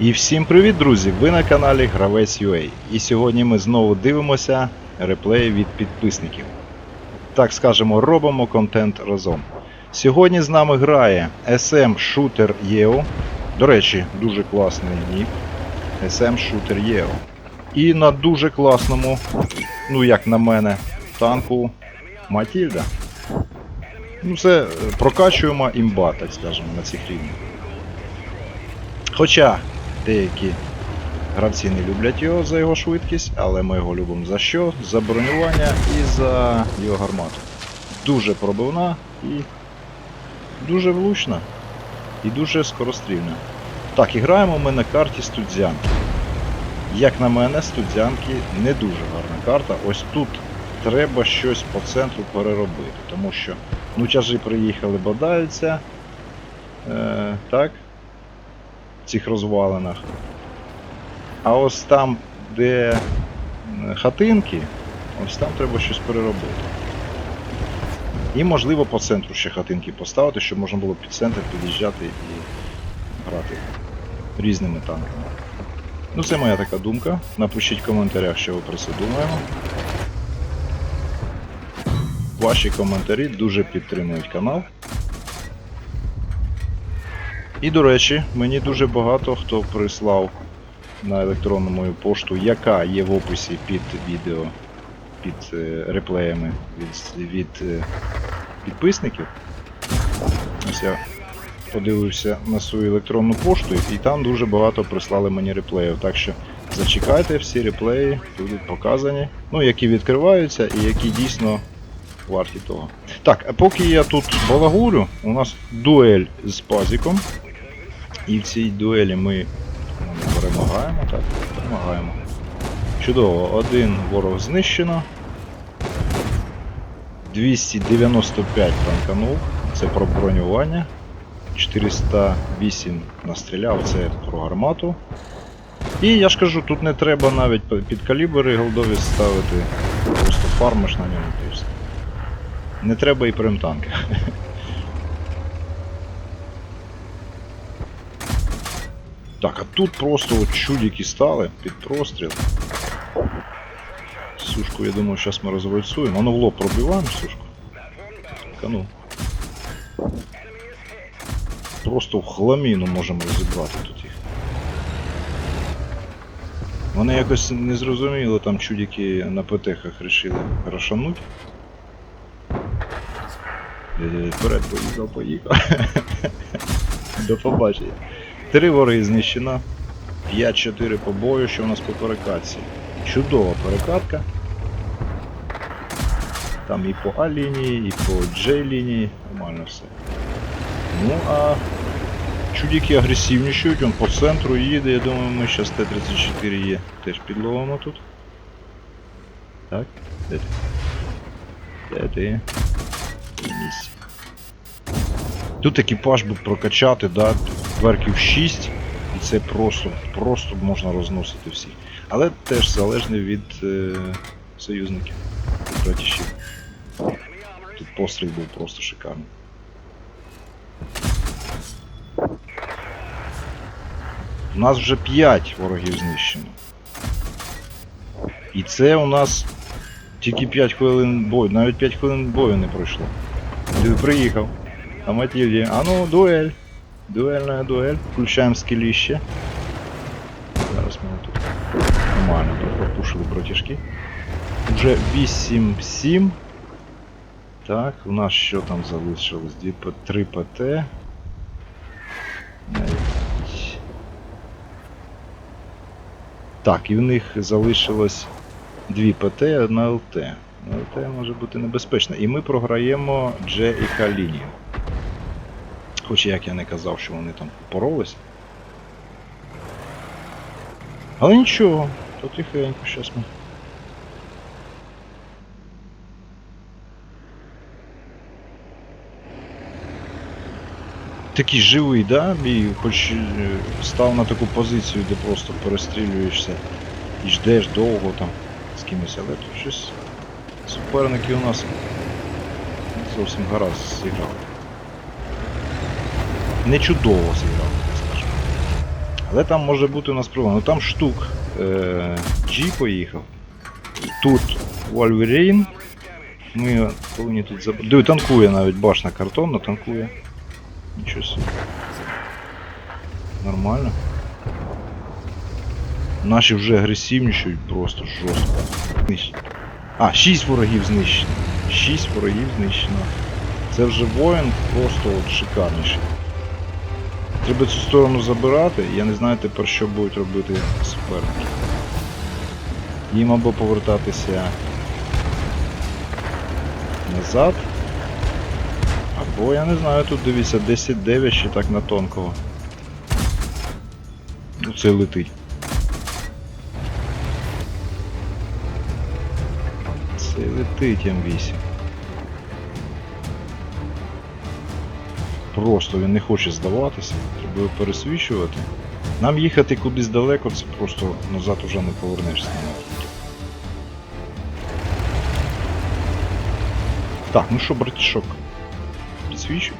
І всім привіт, друзі! Ви на каналі Гравець UA. І сьогодні ми знову дивимося реплеї від підписників. Так скажемо, робимо контент разом. Сьогодні з нами грає SM Shooter EO. До речі, дуже класний нік. SM Shooter EO. І на дуже класному, ну як на мене, танку Матільда. Ну це е, прокачуємо імба, так скажемо, на цих рівнях. Хоча деякі гравці не люблять його за його швидкість, але ми його любимо за що? За бронювання і за його гармату. Дуже пробивна і дуже влучна. І дуже скорострільна. Так, і граємо ми на карті студзянки. Як на мене, студзянки не дуже гарна карта. Ось тут треба щось по центру переробити, тому що ну тяжі приїхали, бодаються. Е, так, в цих розвалинах. А ось там, де хатинки, ось там треба щось переробити. І можливо по центру ще хатинки поставити, щоб можна було під центр під'їжджати і грати різними танками. Ну це моя така думка. Напишіть в коментарях, що ви про це думаємо. Ваші коментарі дуже підтримують канал. І, до речі, мені дуже багато хто прислав на електронну мою пошту, яка є в описі під відео, під е, реплеями від, від е, підписників. Ось я подивився на свою електронну пошту, і там дуже багато прислали мені реплеїв. Так що зачекайте, всі реплеї будуть показані. Ну, які відкриваються і які дійсно варті того. Так, а поки я тут балагурю, у нас дуель з пазіком. І в цій дуелі ми ну, перемагаємо, так, перемагаємо. Чудово, один ворог знищено. 295 танканув, це про бронювання. 408 настріляв, це про гармату. І я ж кажу, тут не треба навіть під- калібри голдові ставити. Просто фармиш на ньому. Не треба і примтанки. Так, а тут просто от чудики стали під простріл. Сушку, я думаю, зараз ми розвальцуємо. Воно в лоб пробиваємо сушку. Кану. Просто в хламіну можемо розібрати тут їх. Вони якось незрозуміло там чудики на ПТХах рішили рошануть. Е, Вперед поїхав, поїхав. До побачення. Три вори знищено. 5-4 по бою, що у нас по перекатці. Чудова перекатка. Там і по А лінії, і по J лінії. Нормально все. Ну а чудики агресивнішують, он по центру їде, я думаю, ми зараз Т-34 є. Теж підловимо тут. Так, де ти? Де ти? Тут екіпаж би прокачати, да, верків 6, і це просто, просто можна розносити всіх. Але теж залежно від е, союзників. Тут постріл був просто шикарний. У нас вже 5 ворогів знищено. І це у нас тільки 5 хвилин бою, навіть 5 хвилин бою не пройшло. Ти приїхав. А Матильді, а ну, дуель. Дуельная дуель. Включаємо скеліще. Зараз ми тут нормально пропушили братішки. Уже 8-7. Так, у нас що там залишилось? 2 П- 3 ПТ. Так, і в них залишилось 2 ПТ і 1 ЛТ. ЛТ може бути небезпечно. І ми програємо Дж і К лінію. Хоч як я не казав, що вони там поролися. Але нічого, то тихенько щас ми. Такий живий, да, бій, хоч е, став на таку позицію, де просто перестрілюєшся і ждеш довго там з кимось, але тут щось суперники у нас зовсім гаразд зіграли. Не чудово зіграли, так скажемо. Але там може бути у нас проблема. Ну там штук е, G поїхав. Тут Wolverine. Ми повинні тут забрати. Диви, танкує навіть башня картонна, танкує. Нічого собі. Нормально. Наші вже агресивнішують просто жорстко. А, 6 ворогів знищено. 6 ворогів знищено. Це вже воїн просто от шикарніший. Треба цю сторону забирати, я не знаю тепер, що будуть робити суперники. Їм або повертатися назад. Або я не знаю, тут дивіться 10-9 ще так на тонкого. Ну це летить. Це летить М8. Просто він не хоче здаватися, треба його пересвічувати. Нам їхати кудись далеко, це просто назад уже не повернешся. Так, ну що, братішок, підсвічуй.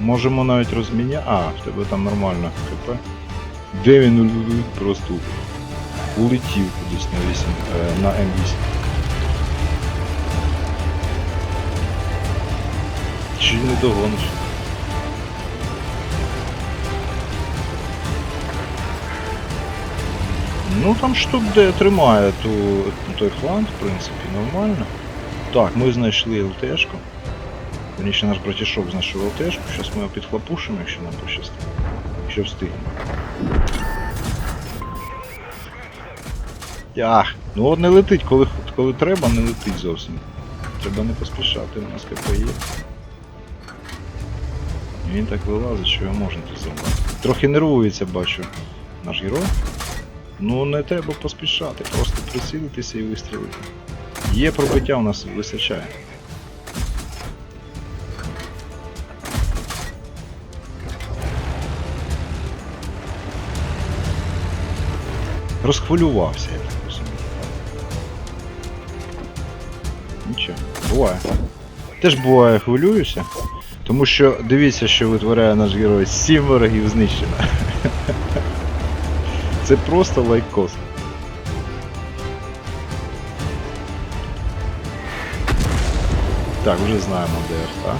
Можемо навіть розміняти. А, в тебе там нормально ХП. Де він просто улетів кудись на 8, е, на М8. Чи не догониш? Ну там штук де тримає ту, той фланг, в принципі, нормально. Так, ми знайшли ЛТшку. Раніше наш братішок знайшов ЛТшку, зараз ми його підхлопушимо, якщо нам пощастить. Якщо встигнемо. Ах, ну от не летить, коли, коли треба, не летить зовсім. Треба не поспішати, у нас КП є. Він так вилазить, що його можна забрати. Трохи нервується, бачу, наш герой. Ну не треба поспішати, просто прицілитися і вистрілити. Є пробиття у нас вистачає. Розхвилювався, я так розумію. Нічого, буває. Теж буває хвилююся, тому що дивіться, що витворяє наш герой. Сім ворогів знищено. Це просто лайкос. Так, вже знаємо, де арта.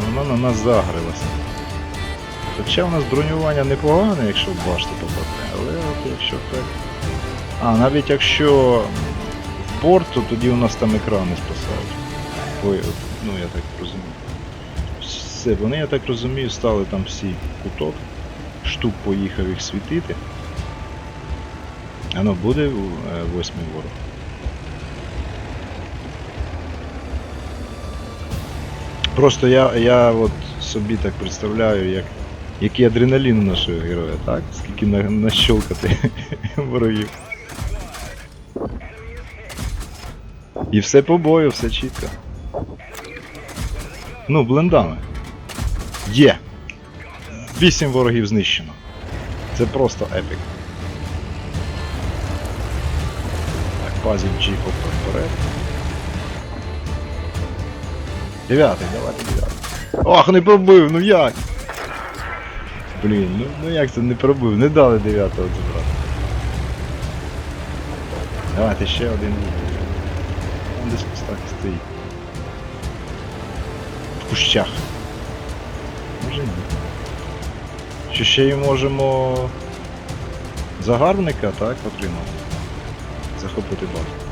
Ну, Вона на нас загрилася. Хоча у нас бронювання непогане, якщо в башти попаде, але от якщо так. А, навіть якщо в борт, то тоді у нас там екрани спасають. Ой, ну я так розумію. Все, вони, я так розумію, стали там всі куток. Штук поїхав їх світити. Ано буде е, восьмий ворог. Просто я, я от собі так представляю, як, який адреналін у нашого героя, так? Скільки на, нащолкати ворогів. І все по бою, все чітко. Ну, блендами. Є! Вісім ворогів знищено. Це просто епік. Так, пазів хопа вперед. Дев'ятий, давайте дев'ятий. Ох, не пробив, ну як? Блін, ну, ну як це не пробив? Не дали дев'ятого забрати. Давайте ще один. Там десь ось стоїть. Кущах. Може ні. Чи ще й можемо загарбника, так, отримати? Захопити базу.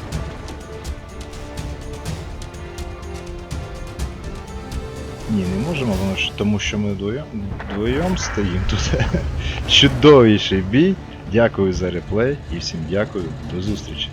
Ні, не можемо, воно ж тому що ми вдвоєм стоїмо тут. Чудовіший бій. Дякую за реплей і всім дякую. До зустрічі.